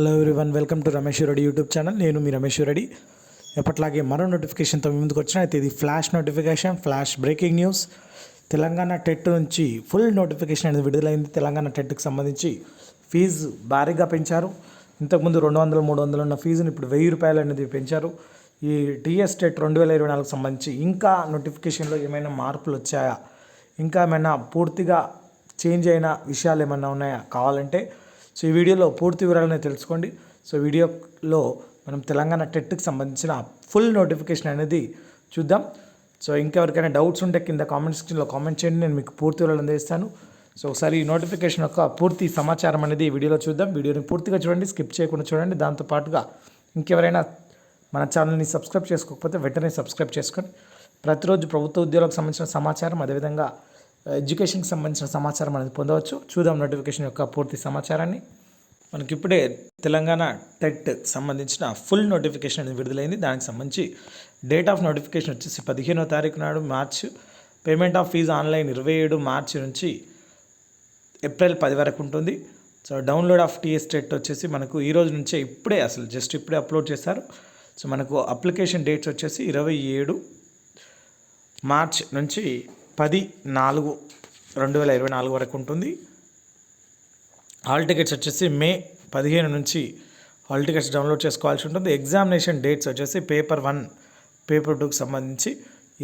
Hello everyone welcome to Ramesh Reddy YouTube channel నేను మీ రమేష్ రెడ్డి ఎప్పట్లాగే మరో నోటిఫికేషన్తో మీ ముందుకు వచ్చిన అయితే ఇది flash notification flash breaking news Telangana TET నుంచి ఫుల్ నోటిఫికేషన్ అనేది విడుదలైంది. తెలంగాణ టెట్కి సంబంధించి ఫీజు భారీగా పెంచారు. ఇంతకుముందు రెండు వందలు మూడు వందలు ఉన్న ఫీజుని ఇప్పుడు వెయ్యి రూపాయలు అనేది పెంచారు. ఈ టీఎస్ టెట్ రెండు వేల ఇరవై నాలుగు సంబంధించి ఇంకా నోటిఫికేషన్లో ఏమైనా మార్పులు వచ్చాయా? ఇంకా ఏమైనా పూర్తిగా చేంజ్ అయిన విషయాలు ఏమైనా ఉన్నాయా? కావాలంటే సో ఈ వీడియోలో పూర్తి వివరాలను తెలుసుకోండి. సో వీడియోలో మనం తెలంగాణ టెట్కి సంబంధించిన ఫుల్ నోటిఫికేషన్ అనేది చూద్దాం. సో ఇంకెవరికైనా డౌట్స్ ఉంటే కింద కామెంట్ సెక్షన్లో కామెంట్ చేయండి. నేను మీకు పూర్తి వివరాలు అందిస్తాను. సో ఒకసారి ఈ నోటిఫికేషన్ యొక్క పూర్తి సమాచారం అనేది ఈ వీడియోలో చూద్దాం. వీడియోని పూర్తిగా చూడండి స్కిప్ చేయకుండా చూడండి. దాంతోపాటుగా ఇంకెవరైనా మన ఛానల్ని సబ్స్క్రైబ్ చేసుకోకపోతే వెంటనే సబ్స్క్రైబ్ చేసుకొని ప్రతిరోజు ప్రభుత్వ ఉద్యోగాలకు సంబంధించిన సమాచారం అదేవిధంగా ఎడ్యుకేషన్కి సంబంధించిన సమాచారం అనేది పొందవచ్చు. చూద్దాం నోటిఫికేషన్ యొక్క పూర్తి సమాచారాన్ని. మనకి ఇప్పుడే తెలంగాణ టెట్ సంబంధించిన ఫుల్ నోటిఫికేషన్ అనేది విడుదలైంది. దానికి సంబంధించి డేట్ ఆఫ్ నోటిఫికేషన్ వచ్చేసి పదిహేనో తారీఖు నాడు March payment of fee online ఇరవై ఏడు మార్చి నుంచి ఏప్రిల్ పది వరకు ఉంటుంది. So download of TS TET వచ్చేసి మనకు ఈ రోజు నుంచే ఇప్పుడే అసలు జస్ట్ ఇప్పుడే అప్లోడ్ చేశారు. సో మనకు అప్లికేషన్ డేట్స్ వచ్చేసి ఇరవై ఏడు మార్చ్ నుంచి పది నాలుగు రెండు వేల ఇరవై నాలుగు వరకు ఉంటుంది. హాల్ టికెట్స్ వచ్చేసి మే పదిహేను నుంచి హాల్ టికెట్స్ డౌన్లోడ్ చేసుకోవాల్సి ఉంటుంది. ఎగ్జామినేషన్ డేట్స్ వచ్చేసి పేపర్ వన్ పేపర్ టూకి సంబంధించి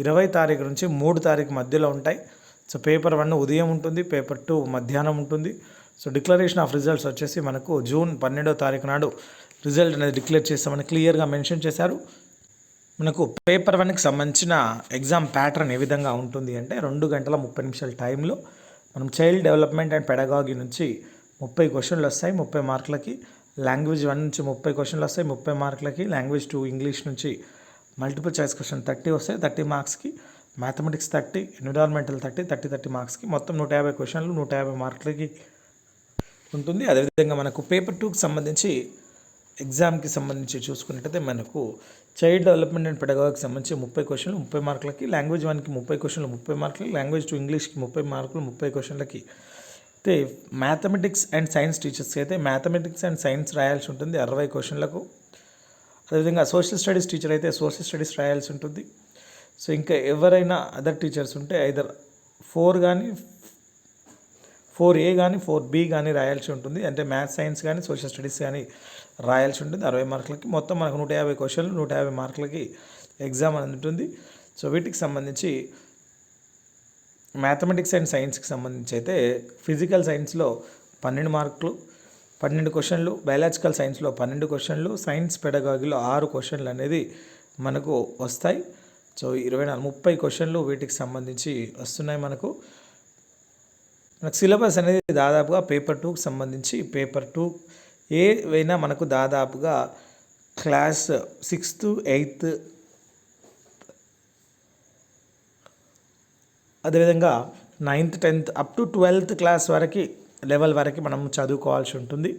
ఇరవై తారీఖు నుంచి మూడు తారీఖు మధ్యలో ఉంటాయి. సో పేపర్ వన్ ఉదయం ఉంటుంది పేపర్ టూ మధ్యాహ్నం ఉంటుంది. సో డిక్లరేషన్ ఆఫ్ రిజల్ట్స్ వచ్చేసి మనకు జూన్ పన్నెండో తారీఖు నాడు రిజల్ట్ అనేది డిక్లేర్ చేస్తామని క్లియర్గా మెన్షన్ చేశారు. మనకు పేపర్ వన్కి సంబంధించిన ఎగ్జామ్ ప్యాటర్న్ ఏ విధంగా ఉంటుంది అంటే రెండు గంటల ముప్పై నిమిషాల టైంలో మనం చైల్డ్ డెవలప్మెంట్ అండ్ పెడగాగి నుంచి ముప్పై క్వశ్చన్లు వస్తాయి ముప్పై మార్కులకి. లాంగ్వేజ్ వన్ నుంచి ముప్పై క్వశ్చన్లు వస్తాయి ముప్పై మార్కులకి. లాంగ్వేజ్ టూ ఇంగ్లీష్ నుంచి మల్టిపుల్ చాయిస్ క్వశ్చన్ థర్టీ వస్తాయి థర్టీ మార్క్స్కి. Mathematics thirty environmental thirty thirty thirty మార్క్స్కి. మొత్తం నూట యాభై క్వశ్చన్లు నూట యాభై మార్కులకి ఉంటుంది. అదేవిధంగా మనకు పేపర్ టూకి సంబంధించి ఎగ్జామ్కి సంబంధించి చూసుకున్నట్టయితే మనకు చైల్డ్ డెవలప్మెంట్ అండ్ పెడగాకి సంబంధించి ముప్పై క్వశ్చన్లు ముప్పై మార్కులకి లాంగ్వేజ్ వన్కి ముప్పై క్వశ్చన్లు ముప్పై మార్కులకి లాంగ్వేజ్ టూ ఇంగ్లీష్కి ముప్పై మార్కులు ముప్పై క్వశ్చన్లకి. అయితే మ్యాథమెటిక్స్ అండ్ సైన్స్ టీచర్స్కి అయితే మ్యాథమెటిక్స్ అండ్ సైన్స్ రాయాల్సి ఉంటుంది అరవై క్వశ్చన్లకు. అదేవిధంగా సోషల్ స్టడీస్ టీచర్ అయితే సోషల్ స్టడీస్ రాయాల్సి ఉంటుంది. సో ఇంకా ఎవరైనా అదర్ టీచర్స్ ఉంటే ఐదర్ ఫోర్ కానీ ఫోర్ ఏ కానీ ఫోర్ బి కానీ రాయాల్సి ఉంటుంది. అంటే మ్యాథ్స్ సైన్స్ కానీ సోషల్ స్టడీస్ కానీ రాయాల్సి ఉంటుంది. అరవై మార్కులకి మొత్తం మనకు నూట యాభై క్వశ్చన్లు నూట యాభై మార్కులకి ఎగ్జామ్ అనేది ఉంటుంది. సో వీటికి సంబంధించి మ్యాథమెటిక్స్ అండ్ సైన్స్కి సంబంధించి అయితే ఫిజికల్ సైన్స్లో పన్నెండు మార్కులు పన్నెండు క్వశ్చన్లు బయాలజికల్ సైన్స్లో పన్నెండు క్వశ్చన్లు సైన్స్ పెడగాగిలో ఆరు క్వశ్చన్లు అనేది మనకు వస్తాయి. సో ఇరవై నాలుగు ముప్పై క్వశ్చన్లు వీటికి సంబంధించి వస్తున్నాయి మనకు. మనకు సిలబస్ అనేది దాదాపుగా పేపర్ టూకి సంబంధించి పేపర్ టూ. ఏవైనా మనకు దాదాపుగా క్లాస్ సిక్స్త్ ఎయిత్. అదేవిధంగా ninth tenth up to twelfth class వరకు లెవెల్ వరకు మనం చదువుకోవాల్సి ఉంటుంది.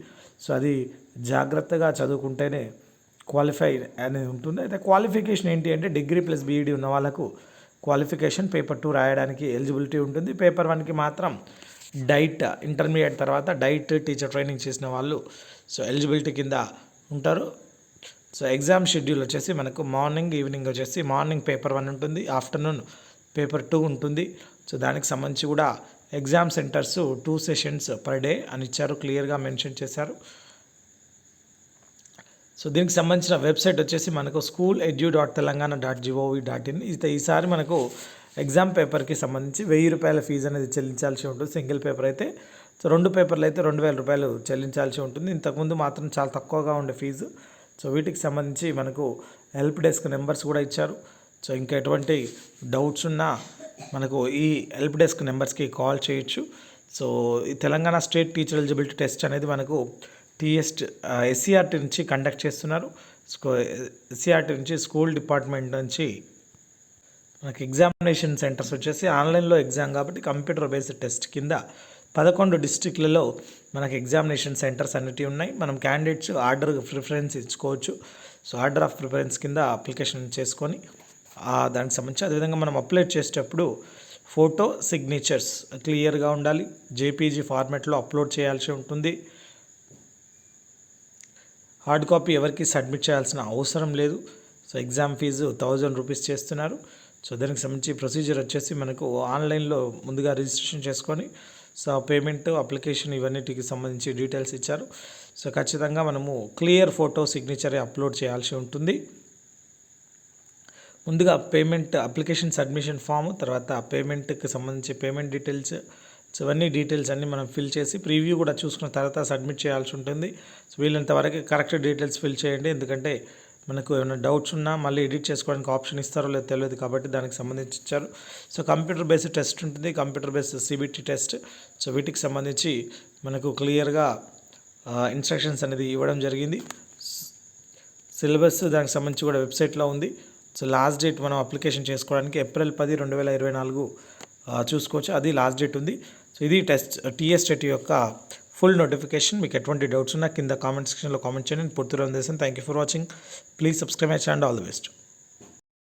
సో అది జాగ్రత్తగా చదువుకుంటేనే క్వాలిఫై అనేది ఉంటుంది. అయితే క్వాలిఫికేషన్ ఏంటి అంటే డిగ్రీ ప్లస్ బీఈడి ఉన్న వాళ్ళకు క్వాలిఫికేషన్ పేపర్ టూ రాయడానికి ఎలిజిబిలిటీ ఉంటుంది. పేపర్ వన్కి మాత్రం డైట్ ఇంటర్మీడియట్ తర్వాత డైట్ టీచర్ ట్రైనింగ్ చేసిన వాళ్ళు సో ఎలిజిబిలిటీ కింద ఉంటారు. సో ఎగ్జామ్ షెడ్యూల్ వచ్చేసి మనకు మార్నింగ్ ఈవినింగ్ వచ్చేసి మార్నింగ్ పేపర్ వన్ ఉంటుంది ఆఫ్టర్నూన్ పేపర్ టూ ఉంటుంది. సో దానికి సంబంధించి కూడా exam centres two sessions per day అని ఇచ్చారు క్లియర్గా మెన్షన్ చేశారు. సో దీనికి సంబంధించిన వెబ్సైట్ వచ్చేసి మనకు school edu dot Telangana dot gov dot in ఈసారి మనకు ఎగ్జామ్ పేపర్కి సంబంధించి వెయ్యి రూపాయల ఫీజు అనేది చెల్లించాల్సి ఉంటుంది. సింగిల్ పేపర్ అయితే. సో రెండు పేపర్లు అయితే రెండు వేల రూపాయలు చెల్లించాల్సి ఉంటుంది. ఇంతకుముందు మాత్రం చాలా తక్కువగా ఉండే ఫీజు. సో వీటికి సంబంధించి మనకు హెల్ప్ డెస్క్ నెంబర్స్ కూడా ఇచ్చారు. సో ఇంకా ఎటువంటి డౌట్స్ ఉన్నా మనకు ఈ హెల్ప్ డెస్క్ నెంబర్స్కి కాల్ చేయొచ్చు. సో ఈ Telangana state teacher eligibility test అనేది మనకు టీఎస్ట్ ఎస్సీఆర్టీ నుంచి కండక్ట్ చేస్తున్నారు. ఎస్సీఆర్టీ నుంచి స్కూల్ డిపార్ట్మెంట్ నుంచి మనకి ఎగ్జామినేషన్ సెంటర్స్ వచ్చేసి ఆన్లైన్లో ఎగ్జామ్ కాబట్టి కంప్యూటర్ బేస్డ్ టెస్ట్ కింద పదకొండు డిస్టిక్లలో మనకి ఎగ్జామినేషన్ సెంటర్స్ అన్నిటి ఉన్నాయి. మనం క్యాండిడేట్స్ ఆర్డర్ ప్రిఫరెన్స్ ఇచ్చుకోవచ్చు. సో ఆర్డర్ ఆఫ్ ప్రిఫరెన్స్ కింద అప్లికేషన్ చేసుకొని దానికి సంబంధించి అదేవిధంగా మనం అప్లోడ్ చేసేటప్పుడు ఫోటో సిగ్నేచర్స్ క్లియర్గా ఉండాలి. జేపీజీ ఫార్మాట్లో అప్లోడ్ చేయాల్సి ఉంటుంది. హార్డ్ కాపీ ఎవరికి సబ్మిట్ చేయాల్సిన అవసరం లేదు. So exam fee thousand rupees చేస్తున్నారు. సో దానికి సంబంధించి ప్రొసీజర్ వచ్చేసి మనకు ఆన్లైన్లో ముందుగా రిజిస్ట్రేషన్ చేసుకొని సో పేమెంట్ అప్లికేషన్ ఇవన్నిటికి సంబంధించి డీటెయిల్స్ ఇచ్చారు. సో ఖచ్చితంగా మనము క్లియర్ ఫోటో సిగ్నేచర్ అప్లోడ్ చేయాల్సి ఉంటుంది. ముందుగా పేమెంట్ అప్లికేషన్ సబ్మిషన్ ఫామ్ తర్వాత పేమెంట్కి సంబంధించి పేమెంట్ డీటెయిల్స్ సో ఇవన్నీ డీటెయిల్స్ అన్నీ మనం ఫిల్ చేసి ప్రీవ్యూ కూడా చూసుకున్న తర్వాత సబ్మిట్ చేయాల్సి ఉంటుంది. సో వీళ్ళంతవరకు కరెక్ట్ డీటెయిల్స్ ఫిల్ చేయండి. ఎందుకంటే మనకు ఏమైనా డౌట్స్ ఉన్నా మళ్ళీ ఎడిట్ చేసుకోవడానికి ఆప్షన్ ఇస్తారో లేదో తెలియదు కాబట్టి దానికి సంబంధించి ఇచ్చారు. సో కంప్యూటర్ బేస్డ్ టెస్ట్ ఉంటుంది. Computer based CBT test so వీటికి సంబంధించి మనకు క్లియర్గా ఇన్స్ట్రక్షన్స్ అనేది ఇవ్వడం జరిగింది. సిలబస్ దానికి సంబంధించి కూడా వెబ్సైట్లో ఉంది. సో లాస్ట్ డేట్ మనం అప్లికేషన్ చేసుకోవడానికి ఏప్రిల్ పది రెండు వేల ఇరవై నాలుగు చూసుకోవచ్చు. అది లాస్ట్ డేట్ ఉంది. సో ఇది టెస్ట్ టీఎస్ టెట్ యొక్క ఫుల్ నోటిఫికేషన్ మీకు ఎటువంటి డౌట్స్ ఉన్నా కింద కామెంట్ సెక్షన్లో కామెంట్ చేయండి. పూర్తి పూర్తిగా thank you for watching please subscribe my channel all the best